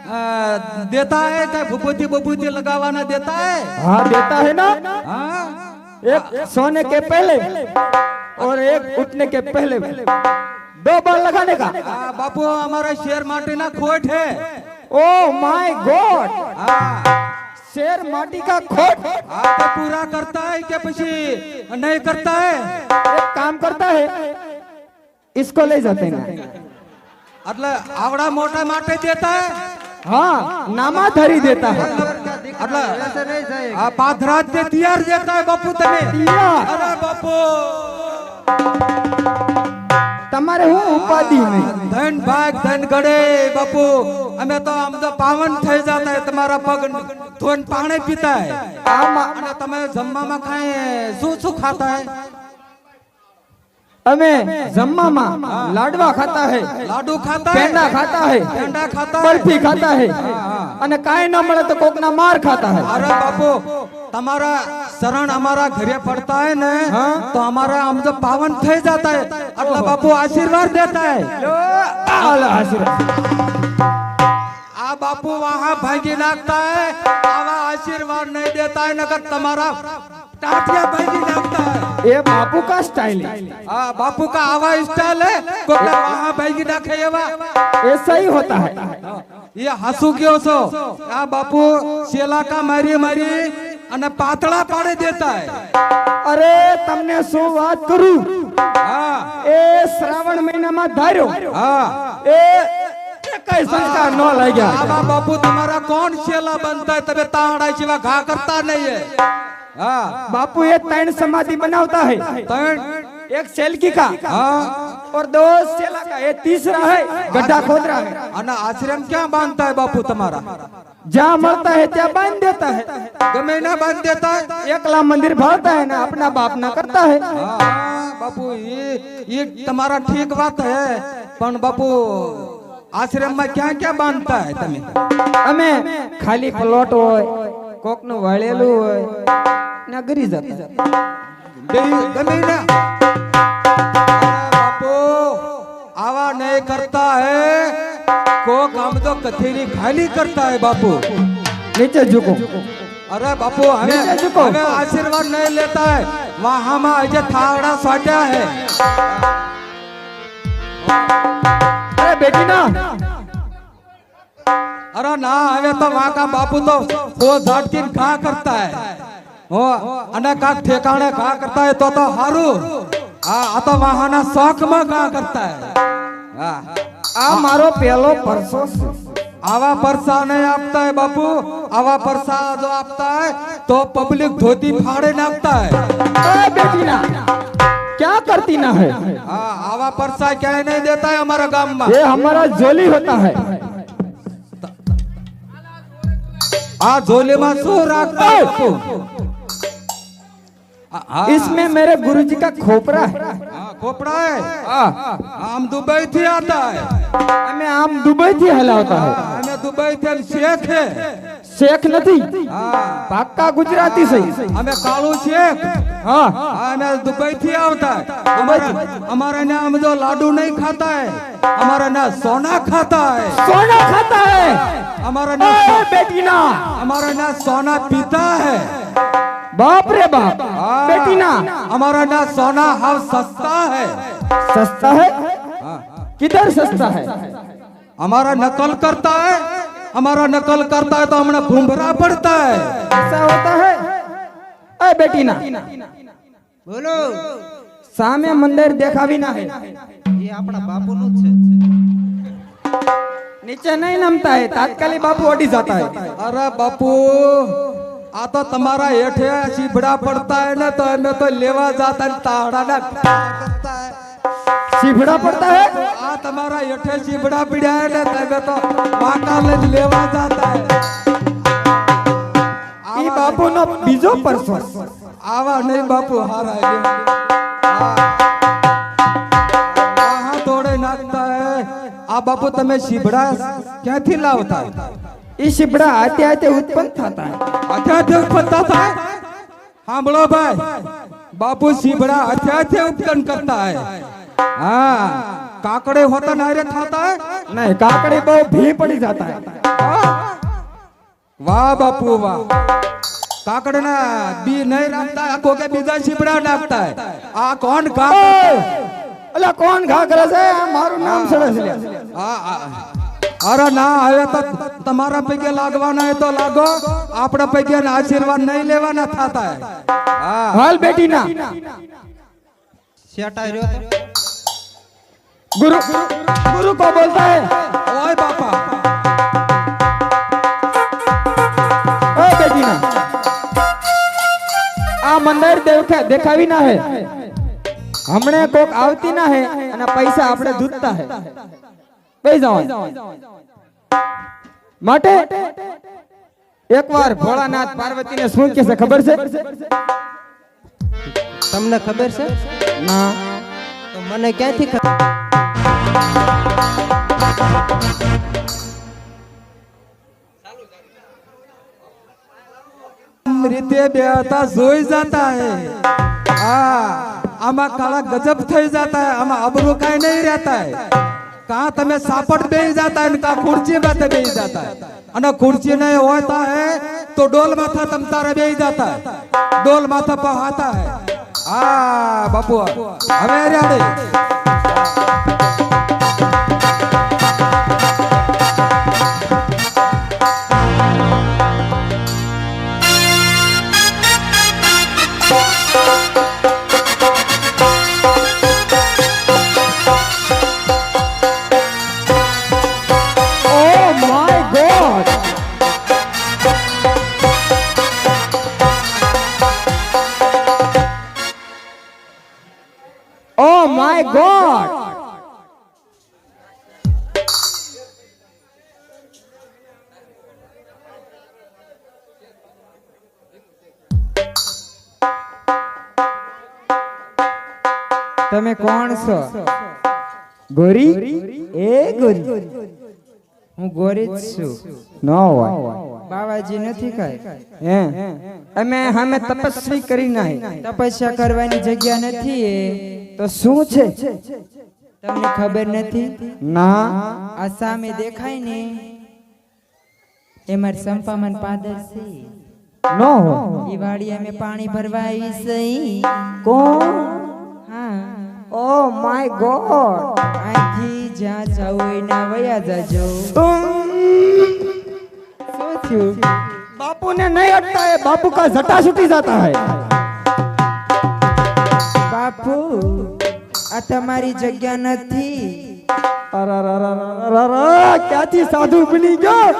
आ, देता है क्या भूपति बबूति लगावाना देता है हाँ देता है ना हाँ एक सोने के पहले और एक उठने के पहले दो बार लगाने का आ, बापू हमारा शेर माटी ना खोट है ओ माय गॉड हाँ शेर माटी का खोट आप तो पूरा करता है क्या पीछे नहीं करता है एक काम करता है इसको ले जाते हैं એટલે આવડા મોટા માટે દેતા है हाँ नामाधारी देता है એટલે આ પાથરાજ તે તૈયાર દેતા है બાપू તમે તૈયાર. અરે બાપू તમારે હું ઉપાધિ નહીં ધન ભાગ ધન ગડે બાપુ અમે તો આમ તો પાવન થઈ જતા है તમારા પગ ધોન પાણી પીતા है આમાં અને તમે જમવામાં ખાય શું શું ખાતા है અમે જમવામાં લાડવા ખાતા હે. લાડુ ખાતા પેંડા ખાતા હે. પેંડા ખાતા બરફી ખાતા હે. અને કાંઈ ન મળે તો કોકના માર ખાતા હે. અરે બાપુ તમારા શરણ અમારા ઘરે પડતા હે ને તો અમારા આમ તો પાવન થઈ જતા હે. એટલે બાપુ આશીર્વાદ દેતા હે. આશીર્વાદ. આ બાપુ વાહા ભાગી નાખતા હે. આવા આશીર્વાદ નહીં દેતા હે નકર તમારા ટાટિયા ભાગી નાખતા है ये बापू का स्टाइल है हाँ बापू का आवा स्टाइल है कोका वहां भागी नाखे एवा ऐसा ही होता है ये हसू क्यों सो आ बापू शेला का मारी मारी અને પાતળા પાડી દેતા है અરે તમને શું વાત કરું હા એ શ્રાવણ મહિનામાં ધાર્યો હા એ કઈ સંસ્કાર ન લાગ્યા આવા બાપુ તમારા કોણ શેલા બનતા है તમે તાંડા સિવા ઘા કરતા નહીં है હા बापू ये तैन समाधि बनावता है ત્રણ एक सेल्की का હા और दो सेला का ये तीसरा है गड्ढा खोद रहा है અને આશ્રમ ક્યાં બાંધતા है બાપू તમારા जहाँ मरता है त्या बांध देता है ગમે ના બાંધ દેતા है एकला मंदिर भरता है ना अपना बाप ना करता है હા બાપુ એ એ તમારા ઠીક વાત હે પણ બાપુ આશ્રમમાં ક્યાં ક્યાં બાંધતા હે તમે અમે ખાલી પ્લોટ હોય કોક નું વાળેલું હોય નગરી જતા બે- ગમે ના અરે બાપુ આવા નહીં કરતા હે કોક આમ તો કથેરી ખાલી કરતા હે બાપુ નીચે ઝુકો અરે બાપુ હવે નીચે ઝુકો. હવે આશીર્વાદ નહીં લેતા હે વહામાં આજે થાવડા સ્વાટ્યા હે अरे बेटी ना अरे ना हमें तो वहाँ का बापू तो वो झटकिन खा करता है हो अने का ठेकाने खा करता है तो तो हारू हाँ आ तो वहाँ ना शौक में खा करता है हाँ આ મારો પહેલો પરસો છે. आवा परसा नहीं आपता है बापू आवा परसा जो आपता है तो पब्लिक धोती फाड़े नापता है अरे बेटी ना क्या करती ना है हाँ आवा परसा क्या नहीं देता है हमारा गांव में ये हमारा जोली होता है हाँ झोले में सो रखता है बापू हाँ, इसमें मेरे गुरुजी का खोपरा है हाँ, खोपड़ा है हाँ, हम दुबई थी आता है हमें आम दुबई थी हलावता है हमें दुबई थे शेख है शेख નથી हाँ પાક્કા ગુજરાતી સહી हमें कालू शेख हाँ हाँ, हमें दुबई थी आता है हमारा हमारे ना हम जो लाडू नहीं खाता है हमारा ना सोना खाता है सोना खाता है हमारा ना ए, बेटी ना हमारा ना सोना पीता है बाप रे बाप हाँ, बेटी ना हमारा ना सोना हाव सस्ता है सस्ता है किधर सस्ता है हमारा नकल करता है हमारा नकल करता है तो हमें भूमरा पड़ता है ऐसा होता है ए बेटी ना બોલો સામે મંદિર દેખાવી ના હે એ આપણા બાપુનું જ છે નીચે નહીં નમતા હે તાત્કાલિક બાપુ ઓડી जाता है અરે બાપુ આ તો તમારા હેઠે સીભડા પડતા હે ને તો અમે તો લેવા જાતા ને તાડા ને સીભડા પડતા હે આ તમારા હેઠે સીભડા પડ્યા હે ને તમે તો વાટા લઈને લેવા જાતા હે ઈ બાપુ નો બીજો પરસો. આવા નહીં બાપુ હારા હા થોડે નાખતા હે આ બાપુ તમે સીભડા ક્યાંથી લાવતા? એ શીપડા હાથે હાથે ઉત્પન્ન થતા હાથે હાથે ઉત્પન્ન થતા સાંભળો ભાઈ બાપુ શીપડા હાથે હાથે ઉત્પન્ન કરતા હે. હા કાકડે હોતા નારે ખાતા હે? નહીં કાકડે બહુ ભી પડી જાતા હે. વાહ બાપુ વાહ. કાકડના બી નહીં રાખતા આખો કે બીજા શીપડા નાખતા આ કોણ ઘા એટલે કોણ ઘા છે? મારું નામ સડે છે હા હા. અરે ના હવે તો તમારા પૈકી લાગવાના હોય તો લાગો. આપણા પૈકી આશીર્વાદ નહીં લેવાના થતા. હાલ બેટી ના ગુરુ ગુરુ કો બોલતા હે? ઓય બાપા. ઓય બેટી ના આ મંદિર દેખાવી ના હે. હમણે કોક આવતી ના હે અને પૈસા આપણે દૂધતા હે. બે માટે એકવાર ભોળાનાથ પાર્વતીને શું કહે છે ખબર છે? તમને ખબર છે? ના. તો મને ક્યાંથી ખબર રીતે બેતા જોઈ જતા હે હા આમાં કાળા ગજબ થઈ જતા હે આમાં અબરું કાઈ નહીં રહેતા હે કાં તમે સાપટ બેહી જાતા ને કાં ખુરચી માથે બેહી જાતા? અને ખુરચી નહીં હોતા હે, તો ડોલ માથા તમ તારે બેહી જાતા ડોલ માથા પહાતા હે. હા, બાપુ, હવે રેડી માય ગોડ તમે કોણ છો? ગોરી? એ ગોરી. હું ગોરી જ છું. ન હોય. બાવાજી નથી કાંઈ હે? અમે અમે તપસ્વી કરી નાહી તપસ્યા કરવાની જગ્યા નથી એ. તો શું છે? તમને ખબર નથી? ના. આ સામે દેખાય ને એ માર સંપામન પાદર છે. નો ઈ વાડીએ મે પાણી ભરવા આવી સઈ કોણ? હા. Oh my god. આથી જ્યાં જાવ એના વયા જાજો. શું થયું? બાપુ ને નહીં અટતા હે બાપુ કા જટા છૂટી જાતા હે બાપુ. આ તમારી જગ્યા નથી. ક્યાંથી સાધુ બની ગયો?